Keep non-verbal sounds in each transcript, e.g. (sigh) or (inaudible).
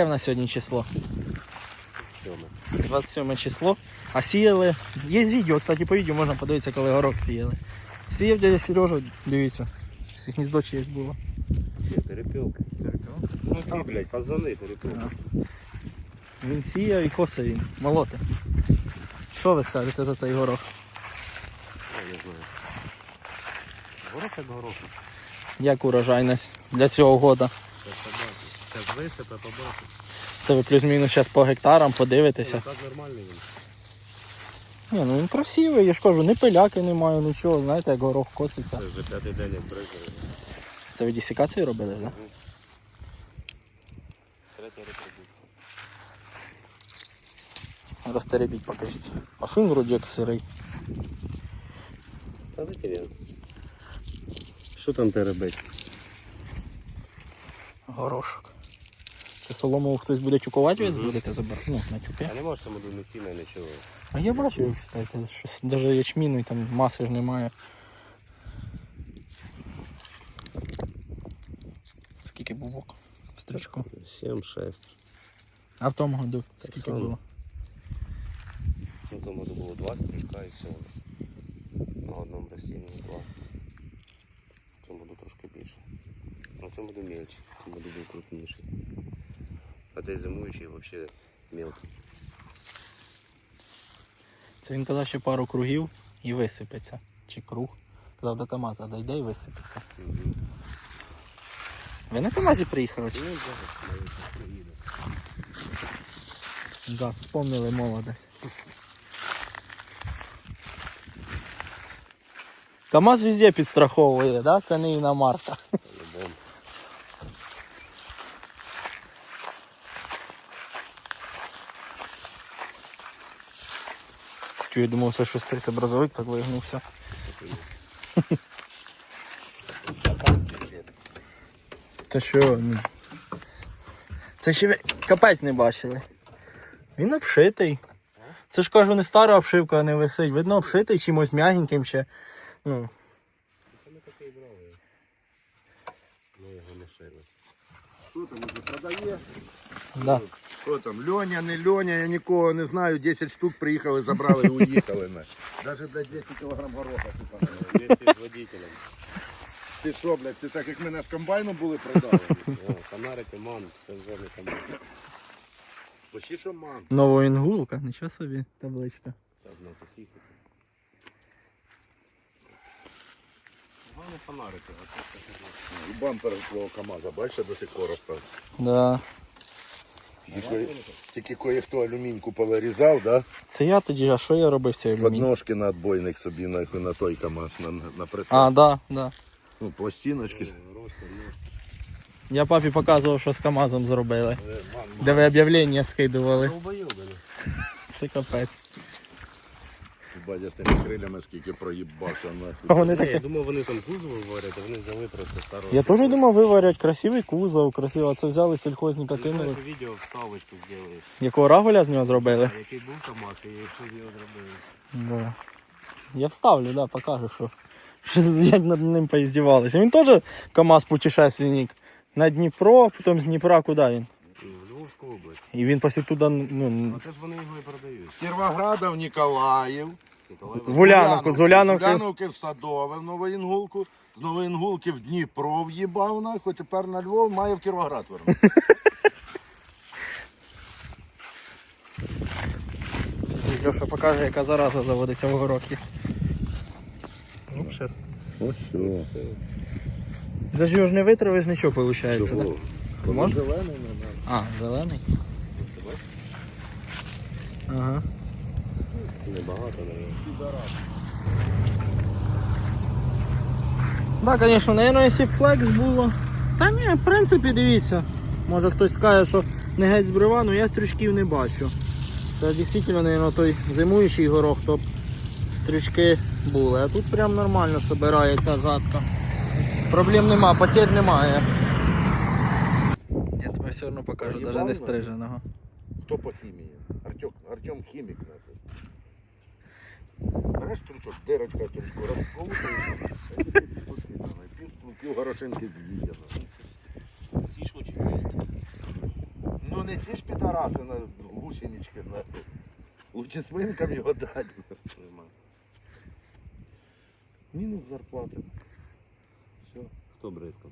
Яке в нас сьогодні число? 27 число. А сіяли. Є відео, кстати, по відео можна подивитися, коли горох сіяли. Сіяв дядя Сережа, дивіться. Всіх гніздо чиєсь було. Ні, перепілка. Ну ці, блядь, фазани, перепілка. Він сіяв і косе він. Молоте. Що ви скажете за цей горох? Я не знаю. Горох як горох. Як урожайність для цього года? Висипе, побачиш. Це ви плюс-мінус зараз по гектарам подивитеся. Так нормальний він. Ні, ну він красивий, я ж кажу, ні пиляки немає, нічого, знаєте, як горох коситься. Це вже п'ятий день як бризгає. Це ви десікацію робили, так? Третя. Розтеребіть, покажіть. А що він вроді як сирий? Та викинь. Що там перебить? Горошок. Солому хтось буде тюкувати, ви будете забирати? Ну, на тюки. А не можеш там один сіна нічого. А я бачив, кстати, щось, навіть ячміну і там маси ж немає. Скільки бубок? Стрічку. 7-6. А в тому году Так скільки само. було? Ну тому году було два стрічка і все. На одному растінні два. В цьому буду трошки більше. На цьому буду мельче, в цьому був крупніший. А цей зимуючий взагалі мелкий. Це він казав, що пару кругів і висипеться. Чи круг. Казав до КАМАЗа дойде і висипеться. Угу. Ви на КАМАЗі приїхали? Чи? Ну. Да, вспомнили молодость. КАМАЗ везде підстраховує, да? це не іномарка. Чую, я думав, це щось цей образовик так вигнувся. Та що? ну. Це ще ви капець не бачили. Він обшитий. Це ж кажу, не стара обшивка, а не висить. Видно, обшитий чимось м'ягеньким ще. Ну, Це не такий бравий. Ми його не шили. Що там уже продає? да. Що там? Льоня, не Льоня, я нікого не знаю. 10 штук приїхали, забрали і (laughs) уїхали. на. Даже, блядь, 200 кілограм гороха, сука. Вместе з водителем. Ти що, блядь, ти так як мене з комбайном були продали? О, Фонарики, ман, це вже не команд. Почти що мам. Новоінгулка, нічого собі, табличка. Так, на усіх. Головне фонарики, а це все І бампер твого КамАЗа, бачиш, до сих пор остав. Да. Тільки, кое- тільки кое-хто алюміньку повирізав, да? Це я тоді, а що я робив з цією? Подножки на отбойник собі на, на той КамАЗ, на, на прицеп. А, да, да. Ну, пластиночки. Ну, Я папі показував, що з КАМАЗом зробили. Е, Де ви об'явлення скидували. Це капець. Бадя з тими крилями скільки проїбався А нахуй. вони Ні, я таке. думав, вони там кузови варять, а вони взяли просто старого. Я теж думав, виварять красивий кузов, красиво. Це взяли сільхозника, кинули. Знаєш, відео вставочку зробиш. Якого рагуля з нього зробили? А який був КамАЗ, і що з нього зробили. Да. Я вставлю, да, покажу, що, що як над ним поіздівалися. Він теж КАМАЗ путешественник. На Дніпро, потім з Дніпра куди він? Ну, в Львовську область. І він після туди, ну, А це ж вони його і продають. Кіровограда в Ніколаїв. В Уляновку, з Уляновки. З Уляновки в Садове в Новоінгулку, з Новоінгулки в Дніпро в'їбав нахуй, тепер на Львов має в Кіровоград вернути. (laughs) Льоша покаже, яка зараза заводиться в горокі. Ну, щас. Ось що. За ж його ж не витравиш нічого, виходить. Да? Можна? Зелений не А, зелений. Ага. Небагато, навіть. Так, да, звісно, якщо б флекс було. Та ні, в принципі, дивіться. Може хтось скаже, що не геть збрива, але я стрючків не бачу. Це дійсно, наверное, той зимуючий горох, то б стрючки були. А тут прям нормально збирає ця жатка. Проблем нема, потерь немає. Я тобі все одно покажу, навіть не стриженого. Хто по хімії? Артем, Артем хімік нахуй. Береш стручок, дирочка стручку, розковуєш. Пів, пів горошинки з'їдено. Ці ж очі. Ну не ці ж підараси на гусенички, на... Лучше свинкам його дати. Мінус зарплати. Все. Хто бризкав?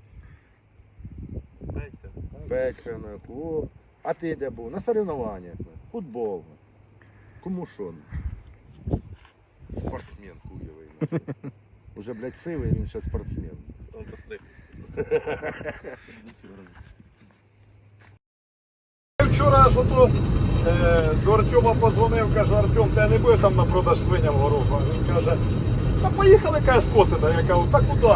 Петька, на о. А ти де був? На соревнованиях. на. Футбол. Кому що? Спортсмен хуєвий. Уже, блядь, сивий, він ще спортсмен. Вчора аж ото е, до Артема подзвонив, каже, Артем, ти не буде там на продаж свиням гороху. Він каже, та поїхали каже, скосити. Я кажу, та куди?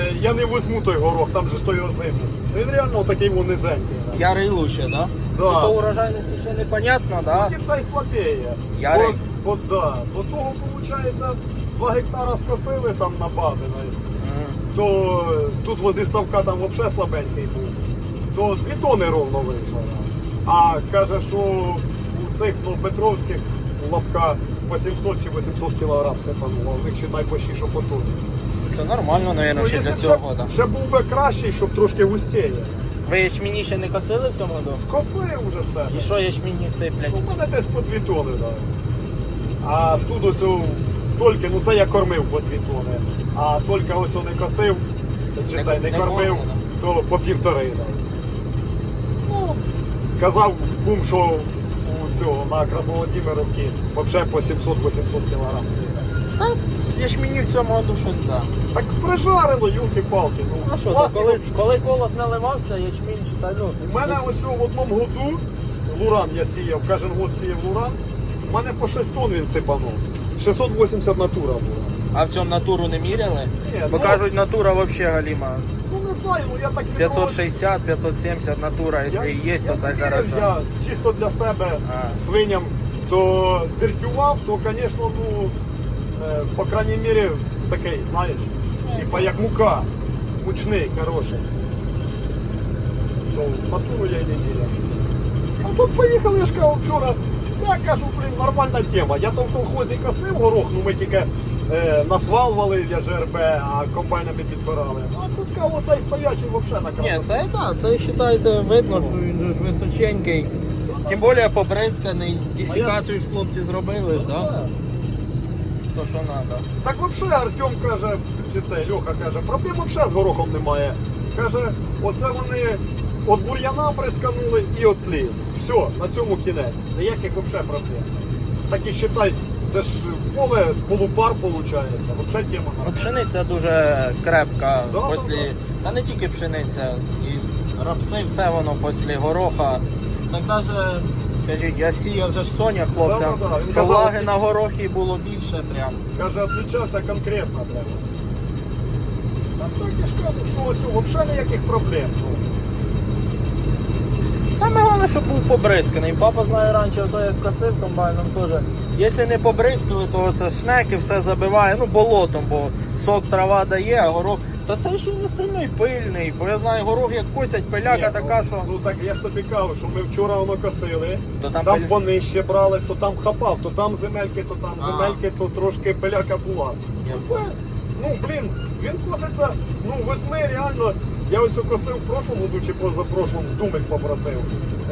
Е, я не візьму той горох, там же ж той озимий. Він реально такий вон низенький. Ярий лучше, да? Да. Ну, по урожайності ще непонятно, да? І цей слабіє. Ярий. Бо, бо, да, до того, виходить, 2 гектара скосили там на Бабиної. То тут возле ставка там взагалі слабенький був, то 2 тони ровно вийшло. А каже, що у цих ну, Петровських лапка по 700 чи 800 кілограм сипануло, у них считай почти що по тоні. Це нормально, мабуть, ще якщо для б цього ще, ще був би кращий, щоб трошки густіє. Ви ячміні ще не косили в цьому году? Скосив уже все. І що ячміні сиплять? У мене десь по 2 тони, да. А тут ось у- тільки, ну це я кормив по 2 тони. А тільки ось не косив, чи Не- це не, не кормив, кормив, то по півтори. Да. Ну, казав кум, що у цього на Красноволодимировці взагалі по 700-800 кілограм сіє. Та з ячміні в цьому году щось да. Так прижарило, юлки-палки. Ну, А що, то власне, коли, коли колос наливався, ячмінь та ну. У мене ось в одному году луран я сіяв, кожен год сіяв луран. У мене по 6 тонн він сипанув. 680 натура була. А в цьому натуру не міряли? Ні, Бо ну- кажуть, натура взагалі галіма. Ну не знаю, ну я так відношу. 560, 570 натура, якщо і є, то це не хорошо. Я чисто для себе А. свиням то дертював, то, звісно, ну, по крайній мірі, такий, знаєш, типа як мука, мучний, хороший. То натуру я й не діляв. А тут поїхали, я ж кажу, вчора. Я кажу, блін, нормальна тема. Я то в колхозі косив горох, ну ми тільки е, насвалвали для ЖРБ, а комбайнами підбирали. А тут кажу, оцей стоячий взагалі на Ні, красоті. це так, це вважайте, видно, що він же ж височенький. Тим більше побризканий, десікацію ж хлопці зробили ж, да? То що треба. Так взагалі Артем каже, чи це Льоха каже, проблем взагалі з горохом немає. Каже, оце вони от бур'яна присканули і от тлі. Все, на цьому кінець. Ніяких взагалі проблем. Так і считай, це ж поле полупар виходить. Взагалі тема. Ну, пшениця дуже крепка, Да, після, да, та не тільки пшениця, і рапси, все воно після гороха. Так навіть, скажіть, я сіяв вже ж соня хлопцям, Да, да, да, він що казав, влаги ти- на горохі було більше прям. Каже, відлічався конкретно прямо. А так я ж кажу, що ось взагалі ніяких проблем. Саме головне, щоб був побризканий. Папа знає раніше, то як косив комбайном теж. Якщо не побризкали, то це шнеки все забиває, ну болотом, бо сок трава дає, а горох. Та це ще й не сильно й пильний, бо я знаю, горох як косять, пиляка Ні, така, ну, що. Ну так я ж тобі кажу, що ми вчора воно косили, То там там, пиль- понижче брали, то там хапав, то там земельки, то там А. земельки, то трошки пиляка була. Я Це, ну блін, він коситься, ну весни реально. Я ось косив в прошлому году чи позапрошлому, думик попросив.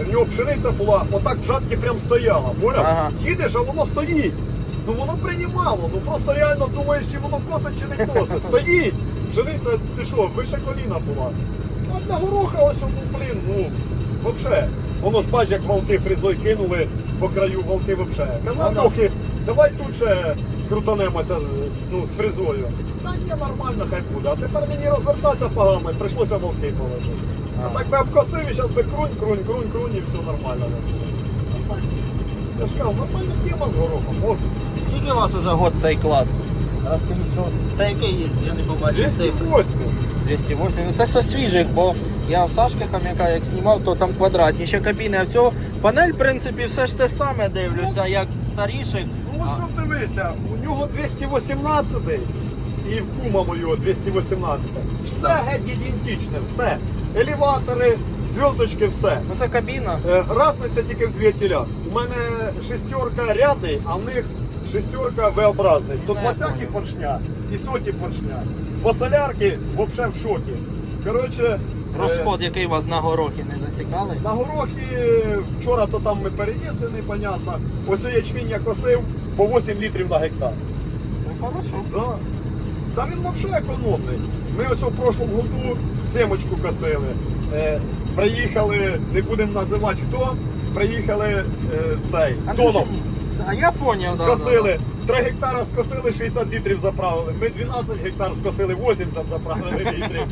В нього пшениця була, отак в жатки прям стояла. Поняв? Ага. Їдеш, а воно стоїть. Ну воно приймало, ну просто реально думаєш, чи воно косить, чи не косить. (laughs) Стоїть. Пшениця, ти що, вище коліна була. А для гороха ось, ну блін, ну, вообще. Воно ж бач, як волки фрізой кинули по краю волки вообще. Казав Ну, трохи, давай тут ще крутанемося ну, з фрізою. Та ні, нормально хай буде. А тепер мені розвертатися погано, і прийшлося волки положити. А так би обкосив і зараз би крунь, крунь, крунь, крунь і все нормально. Я ж кажу, нормальна тема з горохом, можна. Скільки у вас вже год цей клас? Розкажіть, що це який? Я не побачив цифри. 208. 208. Ну це все свіжих, бо я в Сашки Хам'яка як знімав, то там квадратні ще кабіни, а в цього панель, в принципі, все ж те саме дивлюся, як в старіших. Ну ось що дивися, у нього 218 і в кума моєго 218. Все геть ідентичне, все. Елеватори, зв'язочки, все. Ну це кабіна. Е, Разниця тільки в дві тіля. У мене шестерка рядний, а в них шестерка V-образний. 120 поршня і соті поршня. По солярки взагалі в шокі. Коротше, Розход, який у вас на горохи не засікали? На горохи вчора то там ми переїздили, непонятно. Ось ячмінь я косив по 8 літрів на гектар. Це хорошо. Да. Та він взагалі економний. Ми ось у прошлому году семочку косили. Е, приїхали, не будемо називати хто, приїхали е, цей Андрюша, тоном. А я поняв, да. Косили. 3 гектара скосили, 60 літрів заправили. Ми 12 гектар скосили, 80 заправили літрів.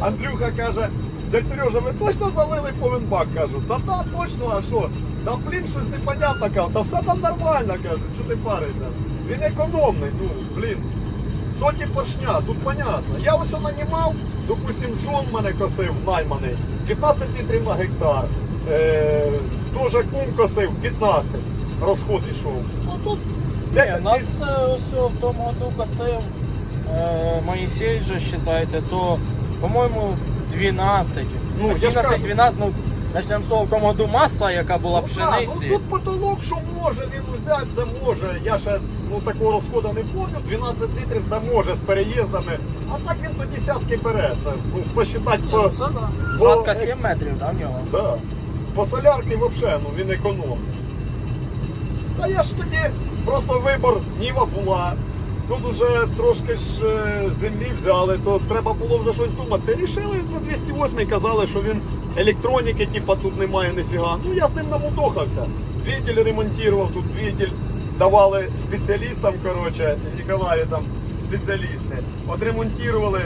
Андрюха каже, де Сережа, ви точно залили повен бак? Кажу, та та точно, а що? Та блін, щось непонятно кажу, та все там нормально, кажу, що ти париться? Він економний, ну, блін. Соті поршня, тут понятно. Я ось нанімав, допустим, Джон мене косив, найманий, 15 літрів на гектар. Е, Тоже кум косив 15. Розход йшов. А тут Ні, 10 нас е, ось в тому году косив е, Моїсей же, считайте, то, по-моєму, 12. Ну, я ж 11, кажу. 12, ну, почнемо з того, в тому году маса, яка була Ну, так, пшениці. ну, тут потолок, що може він взяти, це може. Я ще ну, такого розходу не помню. 12 літрів це може з переїздами. А так він до десятки бере. Це ну, посчитати по. ну, по- Жатка 7 метрів, да, в нього? Да. По солярки взагалі, ну він економний. Та я ж тоді просто вибор Ніва була. Тут уже трошки ж е, землі взяли, то треба було вже щось думати. Рішили це 208 і казали, що він електроніки, типа тут немає ніфіга. Ну я з ним намудохався. Двигатель ремонтував, тут двигатель давали спеціалістам, коротше, Ніколаї там спеціалісти. Отремонтували,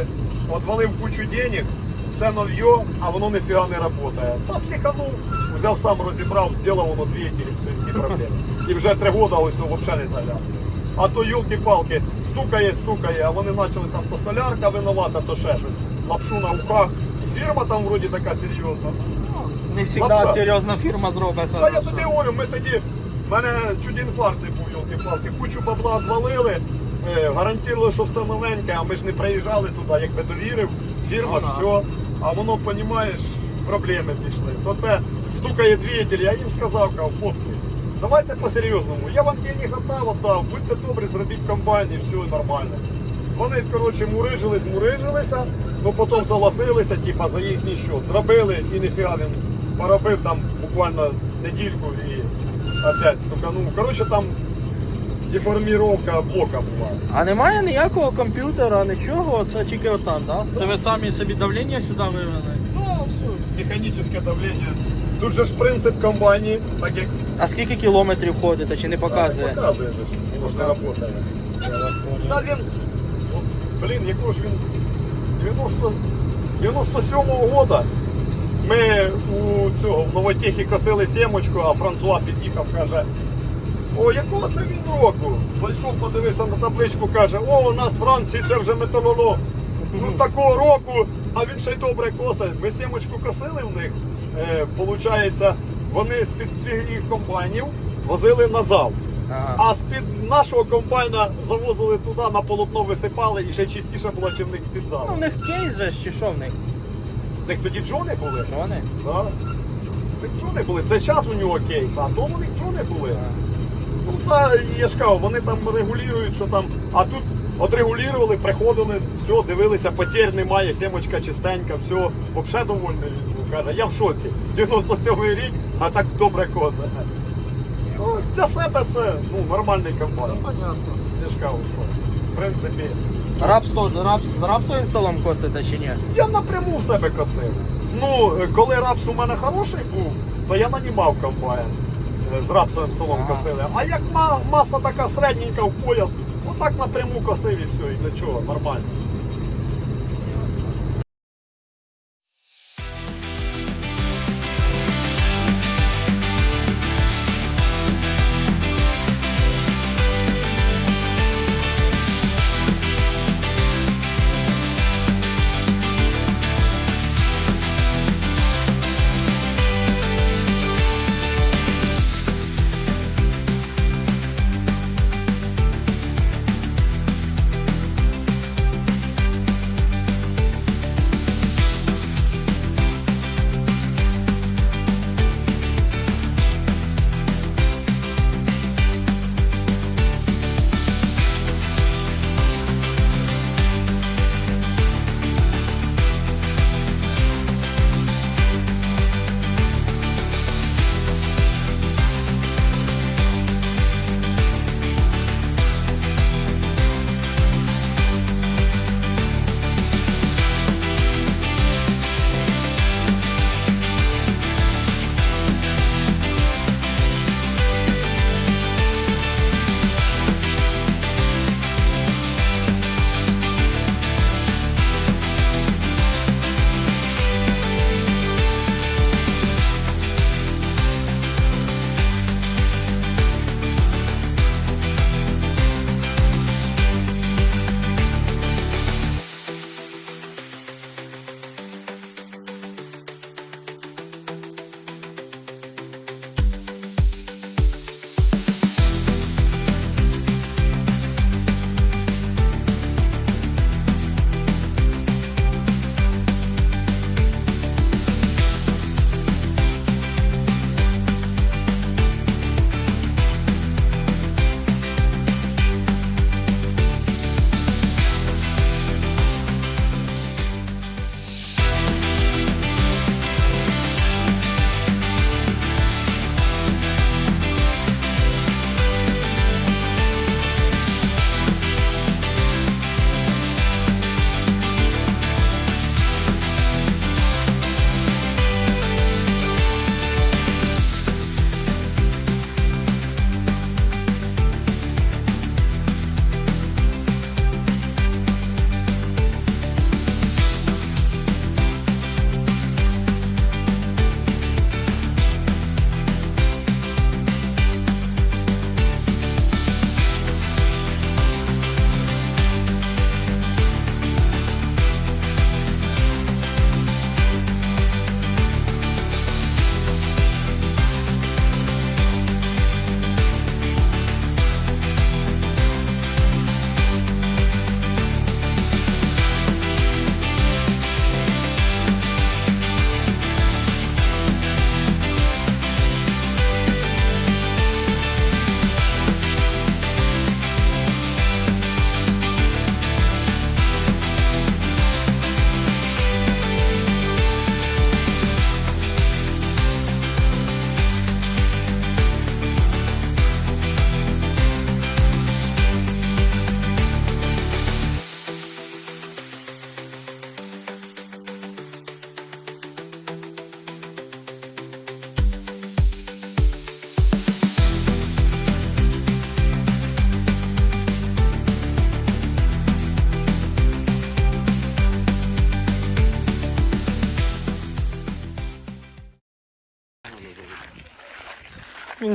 отвалив кучу денег, все нов'є, а воно ніфіга не працює. Та психанув, взяв сам розібрав, зробив воно двигатель і все, всі проблеми. І вже три роки ось взагалі не загляд. А то юлки-палки, стукає, стукає, а вони почали там то солярка винувата, то ще щось. Лапшу на ухах. І фірма там вроді така серйозна. Не завжди Лапша. серйозна фірма зробить. Та я хорошо. тобі говорю, ми тоді, в мене чуть інфаркт не був, йолки-палки, кучу бабла відвалили, е, гарантували, що все новеньке, а ми ж не приїжджали туди, якби довірив, фірма Ну, все, а воно, розумієш, проблеми пішли. То те стукає двигатель, я їм сказав, кажу, хлопці, давайте по-серйозному, я вам денег отдав, отдав, будьте добрі, зробіть комбайн і все нормально. Вони, коротше, мурижились, мурижилися, ну потім согласилися, типа, за їхній счет. Зробили і ніфіга він поробив там буквально недільку і опять стуканув. Коротше, там деформіровка блока була. А немає ніякого комп'ютера, нічого, це тільки отам, да? Це ви самі собі давлення сюди вивели? Ну, все, механічне давлення. Тут же ж принцип комбайні, так як А скільки кілометрів ходите, чи не показує? показує же ж, не працює. Я вас понял. Та він, от, блін, якого ж він 90, 97-го года ми у цього в Новотехі косили сімочку, а Франсуа під'їхав, каже, о, якого це він року? Зайшов, подивився на табличку, каже, о, у нас в Франції це вже металолом. Ну такого року, а він ще й добре косить. Ми сімочку косили в них. Е, получається, вони з-під своїх комбайнів возили на зал. Ага. А з-під нашого комбайна завозили туди, на полотно висипали і ще чистіше було, чим в них з-під Ну, залу. в них кейс же ж, чи що в них? В них тоді джони були. Вони? Да. В них джони були. Це час у нього кейс, а то у них джони були. Ну та я ж кажу, вони там регулюють, що там. А тут отрегулювали, приходили, все, дивилися, потерь немає, сімочка чистенька, все, взагалі довольний. Каже, я в шоці. 97-й рік, а так добре коса. Ну, для себе це ну, нормальний комбайн. Понятно. Я ж кажу, що в принципі. Рабство, раб, з рапсовим столом косите чи ні? Я напряму в себе косив. Ну, е, коли рапс у мене хороший був, то я нанімав комбайн. е, З рапсовим столом Ага. косили. А як ма- маса така середненька в пояс, отак напряму косив і все, і для чого, нормально.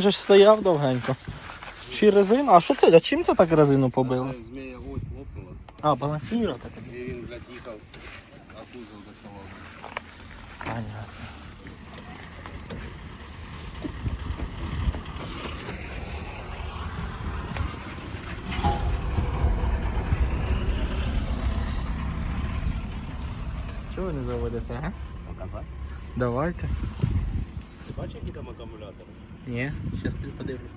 Же ж стояв довгенько. Чи резина? А що це? А чим це так резину побило? Змія ось лопнула, А, балансіра така. і він, блядь, їхав, а кузов доставав. Понятно. Чого ви не заводите, а? Показати? Давайте. Ти бачиш, які там акумулятори? Ні, зараз подивлюсь.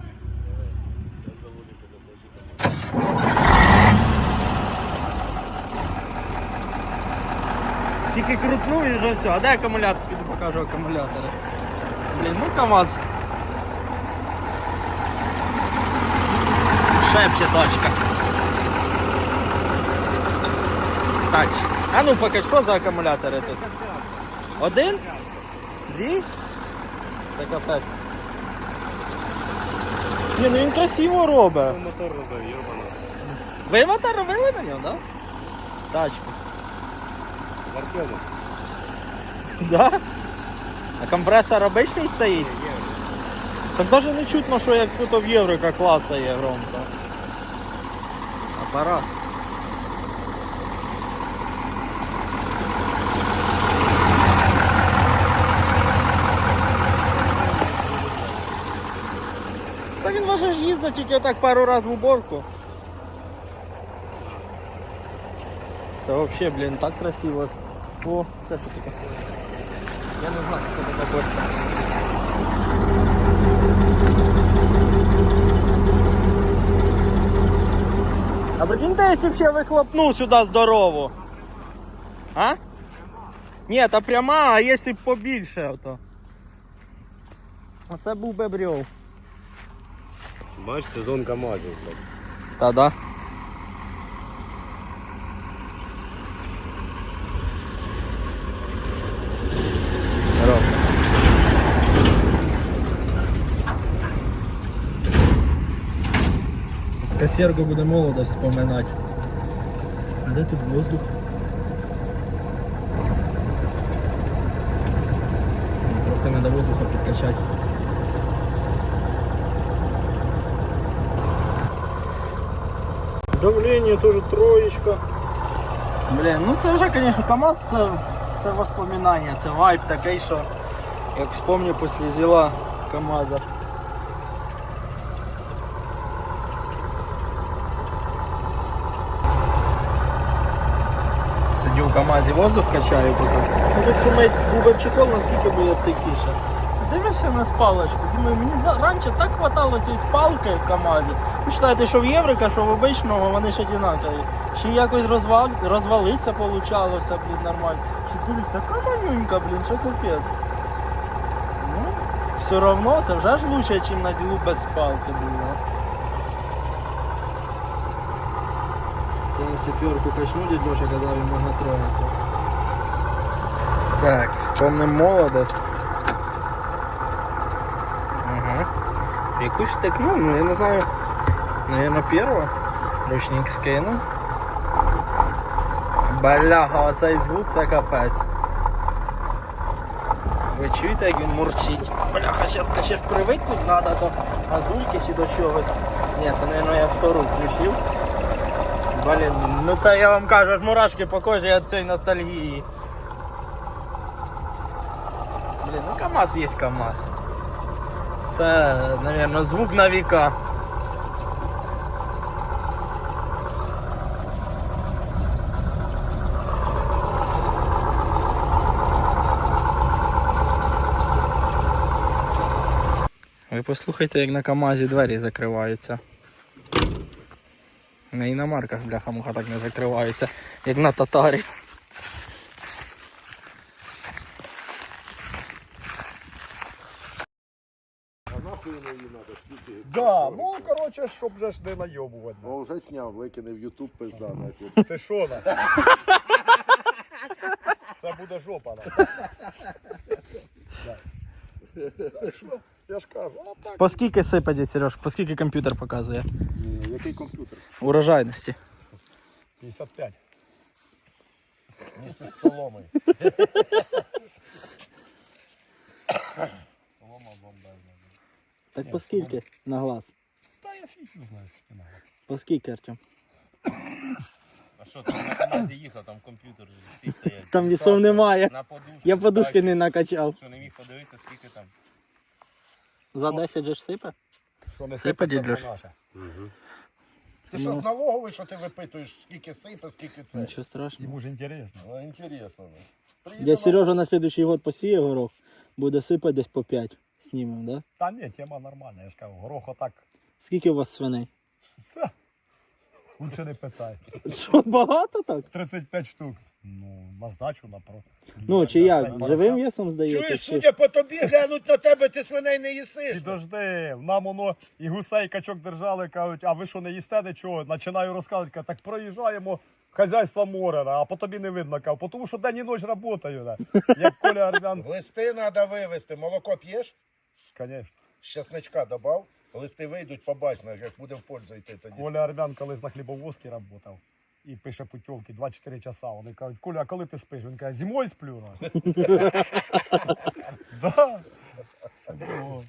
Тільки крутну і вже все. А де акумулятор? Піду покажу акумулятори. Блін, ну КАМАЗ. Шепче тачка. Так. А ну поки що за акумулятори тут? Один? Дві? Це капець. Ні, ну він красиво робить. Мотор робив, йобано. Ви мотор робили на ньому, так? Да? Тачку. В Артему. Да? А компресор обичний стоїть? Так навіть не чутно, що як тут в Єврика клацає громко. Апарат. Та він може ж їздити тільки так пару разів в уборку. Та взагалі, блін, так красиво. О, це що таке? Я не знаю, що таке костя. А прикиньте, якщо б ще вихлопнув сюди здорову. А? Ні, та пряма, а якщо б побільше ото. Оце був би брьов. Бачиш, це зон КАМАЗів, блядь. Та да. Здорово. З касірку буде молодость вспоминати. Де тут воздух? Трохи треба воздуха підкачати. Давление тоже троечка. Блін, ну це вже, звісно, КАМАЗ це, це воспоминання, це вайб такий, що як вспомню після зіла КАМАЗа. Сидю в КАМАЗі, воздух качаю поки. Ну тут шумить був би чехол, наскільки було б тихіше. Це дивлюся на спалочку. Думаю, мені за... раніше так хватало цієї спалки в КАМАЗі. Ви читаєте, що в Єврика, що в обичному, вони ж одинакові. Ще якось розвал... розвалиться получалося, блін, нормально. Ще дивлюсь, така манюнька, блін, що капець. Ну, все одно це вже ж лучше, ніж на зілу без спалки було. Зараз четверку качну Леша, когда він можна троїться. Так, вспомним молодость. Ага. Якусь втекну, ну я не знаю. Наверное, перва. Ручник скину. Бляха, оцей звук це капець. Ви чуєте, як він мурчить? Бляха, зараз ще привикнуть треба до газульки чи до чогось. Ні, це, мабуть, я втору включив. Блін, ну це я вам кажу, аж мурашки по кожі від цієї ностальгії. Блін, ну КАМАЗ є КАМАЗ. Це, мабуть, звук на віка. Послухайте, як на КАМАЗі двері закриваються. На іномарках, бляха, муха так не закриваються, як на татарі. Да, ну короче, щоб же ж не найобувати. Бо вже зняв, викинув в Ютуб пизда нахуй. Ти що на? Це буде жопа. на. Так (laughs) що, Я ж кажу, а так. По скільки сипать, Сереж? По скільки комп'ютер показує? Який комп'ютер? Урожайності. 55. Місце з соломою. Солома бомбезна. Так по скільки на глаз? Та я фіг не знаю, скільки надо. По скільки, Артем? А що, ти на Канаді їхав, там комп'ютер всі стоять. Там вісов немає. На подушку. Я подушки так, не накачав. Що не міг подивитися, скільки там. За 10 же ж сипе? Що не Сипа, сипеться, дідусь? то наше. Це що з налогової, що ти випитуєш, скільки сипе, скільки це? Нічого страшного. Йому ж інтересно. Ну, інтересно. ну. Я Сережа на следующий год посіє горох, буде сипати десь по 5. Снімем, да? Та ні, тема нормальна, я ж кажу, горох отак. Скільки у вас свиней? Лучше не питай. Що, багато так? 35 штук. Ну, на здачу, на про. Ну, чи як? Живим весом здаєте? Чуєш, чи- судя по тобі, глянуть на тебе, ти свиней не їсиш. Підожди, нам воно і гусей і качок держали, кажуть, а ви що не їсте нічого? Починаю розказувати, кажу, так проїжджаємо хазяйство Морена, а по тобі не видно, кажу, тому що день і ніч працюю, да. як Коля Армян, Листи треба вивезти. Молоко п'єш? звісно. Щасничка добав. Листи вийдуть, побач, як буде в пользу йти тоді. Коля Армян колись на хлібовозці працював. І пише путівки 24 часа. Вони кажуть, Коля, а коли ти спиш? Він каже, зимою сплю. ну». (laughs) Да. Це було.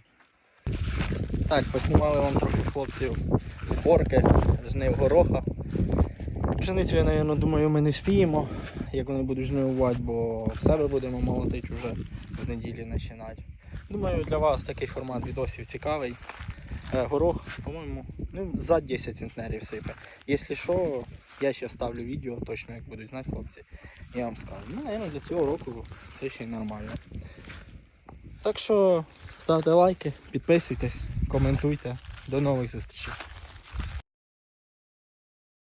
Так, поснімали вам трохи хлопців порки, жнив гороха. Пшеницю, я, напевно, думаю, ми не вспіємо, як вони будуть жнивувати, бо в себе будемо молотити вже з неділі починати. Думаю, для вас такий формат відосів цікавий. Е, Горох, по-моєму, ну, за 10 центнерів сипе. Якщо що, я ще ставлю відео, точно як будуть знати хлопці, я вам скажу. Ну, напевно, для цього року це ще нормально. Так що ставте лайки, підписуйтесь, коментуйте. До нових зустрічей.